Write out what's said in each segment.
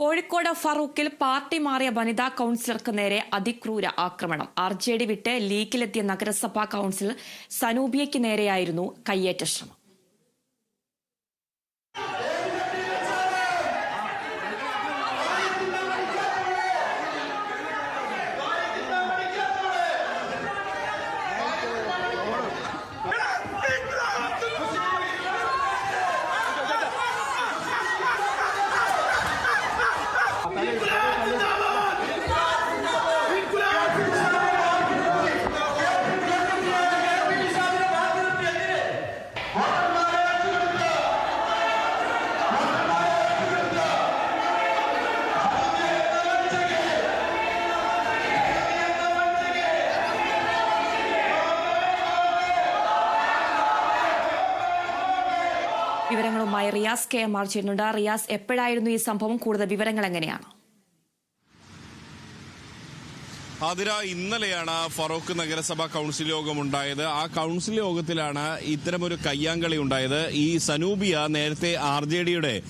Kozhikode ഫറൂഖിൽ party മാറിയ വനിതാ കൗൺസിലർക്ക് നേരെ അതിക്രൂര ആക്രമണം. ആർ ജെ ഡി വിട്ട് ലീഗിലെത്തിയ നഗരസഭാ കൌൺസിലർ സനൂബിയയ്ക്ക് നേരെയായിരുന്നു കയ്യേറ്റ ശ്രമം. Tá വിവരങ്ങളുമായി റിയാസ് കെ എം ആർ ചെയ്യുന്നുണ്ട് റിയാസ് എപ്പോഴായിരുന്നു ഈ സംഭവം? കൂടുതൽ വിവരങ്ങൾ എങ്ങനെയാണ്? ആതിര ഇന്നലെയാണ് ഫറോക്ക് നഗരസഭാ കൗൺസിൽ യോഗം ഉണ്ടായത്. ആ കൗൺസിൽ യോഗത്തിലാണ് ഇത്തരമൊരു കയ്യാങ്കളി ഉണ്ടായത്. ഈ സനൂബിയ നേരത്തെ ആർ ജെ ഡിയുടെ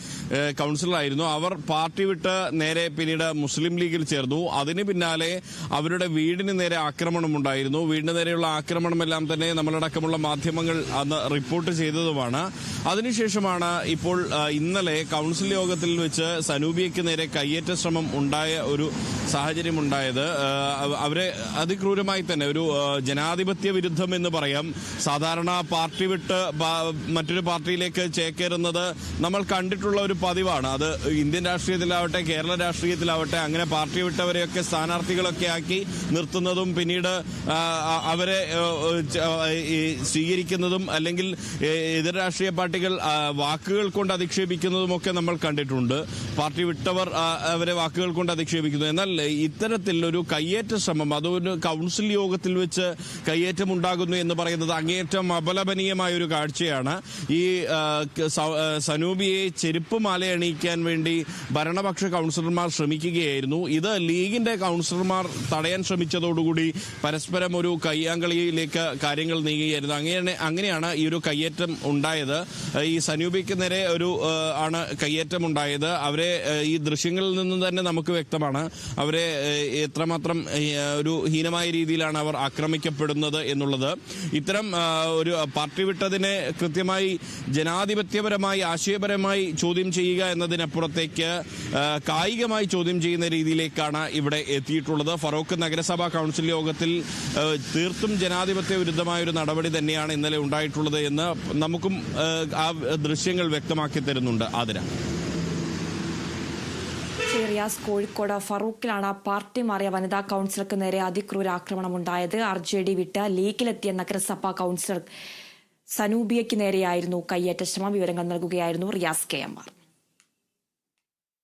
കൌൺസിലറായിരുന്നു. അവർ പാർട്ടി വിട്ട് നേരെ പിന്നീട് മുസ്ലിം ലീഗിൽ ചേർന്നു. അതിന് പിന്നാലെ അവരുടെ വീടിന് നേരെ ആക്രമണം ഉണ്ടായിരുന്നു. വീടിന് നേരെയുള്ള ആക്രമണമെല്ലാം തന്നെ നമ്മളടക്കമുള്ള മാധ്യമങ്ങൾ അന്ന് റിപ്പോർട്ട് ചെയ്തതുമാണ്. അതിനുശേഷമാണ് ഇപ്പോൾ ഇന്നലെ കൌൺസിൽ യോഗത്തിൽ വെച്ച് സനൂബിയയ്ക്ക് നേരെ കയ്യേറ്റ ശ്രമം ഉണ്ടായ ഒരു സാഹചര്യം ഉണ്ടായത് അവരെ അതിക്രൂരമായി തന്നെ ഒരു ജനാധിപത്യ വിരുദ്ധം എന്ന് പറയാം. സാധാരണ പാർട്ടി വിട്ട് മറ്റൊരു പാർട്ടിയിലേക്ക് ചേക്കേറുന്നത് നമ്മൾ കണ്ടിട്ടുള്ള ഒരു പതിവാണ്. അത് ഇന്ത്യൻ രാഷ്ട്രീയത്തിലാവട്ടെ കേരള രാഷ്ട്രീയത്തിലാവട്ടെ അങ്ങനെ പാർട്ടി വിട്ടവരെയൊക്കെ സ്ഥാനാർത്ഥികളൊക്കെ ആക്കി നിർത്തുന്നതും പിന്നീട് അവരെ സ്വീകരിക്കുന്നതും അല്ലെങ്കിൽ എതിർ രാഷ്ട്രീയ പാർട്ടികൾ വാക്കുകൾ കൊണ്ട് അധിക്ഷേപിക്കുന്നതുമൊക്കെ നമ്മൾ കണ്ടിട്ടുണ്ട്. പാർട്ടി വിട്ടവർ അവരെ വാക്കുകൾ കൊണ്ട് അധിക്ഷേപിക്കുന്നു. എന്നാൽ ഇത്തരത്തിൽ ഒരു കയ്യേറ്റ ശ്രമം അതൊരു കൗൺസിൽ യോഗത്തിൽ വെച്ച് കയ്യേറ്റം ഉണ്ടാകുന്നു എന്ന് പറയുന്നത് അങ്ങേയറ്റം അപലപനീയമായ ഒരു കാഴ്ചയാണ്. ഈ സനൂപിയെ ചെരുപ്പ് മാല അണിയിക്കാൻ വേണ്ടി ഭരണപക്ഷ കൗൺസിലർമാർ ശ്രമിക്കുകയായിരുന്നു. ഇത് ലീഗിന്റെ കൗൺസിലർമാർ തടയാൻ ശ്രമിച്ചതോടുകൂടി പരസ്പരം ഒരു കയ്യാങ്കളിയിലേക്ക് കാര്യങ്ങൾ നീങ്ങുകയായിരുന്നു. അങ്ങനെ അങ്ങനെയാണ് ഈ ഒരു കയ്യേറ്റം ഉണ്ടായത്. ഈ സനൂപിക്ക് നേരെ ഒരു ആണ് കയ്യേറ്റം ഉണ്ടായത്. അവരെ ഈ ദൃശ്യങ്ങളിൽ നിന്ന് തന്നെ നമുക്ക് വ്യക്തമാണ്. അവരെ എത്രമാത്രം ഒരു ഹീനമായ രീതിയിലാണ് അവർ ആക്രമിക്കപ്പെടുന്നത് എന്നുള്ളത്. ഇത്തരം ഒരു പാർട്ടി വിട്ടതിനെ കൃത്യമായി ജനാധിപത്യപരമായി ആശയപരമായി ചോദ്യം ചെയ്യുക എന്നതിനപ്പുറത്തേക്ക് കായികമായി ചോദ്യം ചെയ്യുന്ന രീതിയിലേക്കാണ് ഇവിടെ എത്തിയിട്ടുള്ളത്. ഫറോക്ക് നഗരസഭാ കൗൺസിൽ യോഗത്തിൽ തീർത്തും ജനാധിപത്യ വിരുദ്ധമായ ഒരു നടപടി തന്നെയാണ് ഇന്നലെ ഉണ്ടായിട്ടുള്ളത് എന്ന് നമുക്കും ആ, ദൃശ്യങ്ങൾ വ്യക്തമാക്കി തരുന്നുണ്ട്. ആതിര. റിയാസ് കോഴിക്കോട് ഫറൂഖിലാണ് പാർട്ടി മാറിയ വനിതാ കൌൺസിലർക്ക് നേരെ അതിക്രൂര ആക്രമണം ഉണ്ടായത് ആർ ജെ ഡി വിട്ട് ലീഗിലെത്തിയ നഗരസഭാ കൌൺസിലർ സനൂബിയയ്ക്ക് നേരെയായിരുന്നു കയ്യേറ്റ ശ്രമം വിവരങ്ങൾ നൽകുകയായിരുന്നു റിയാസ് കെ എം ആർ.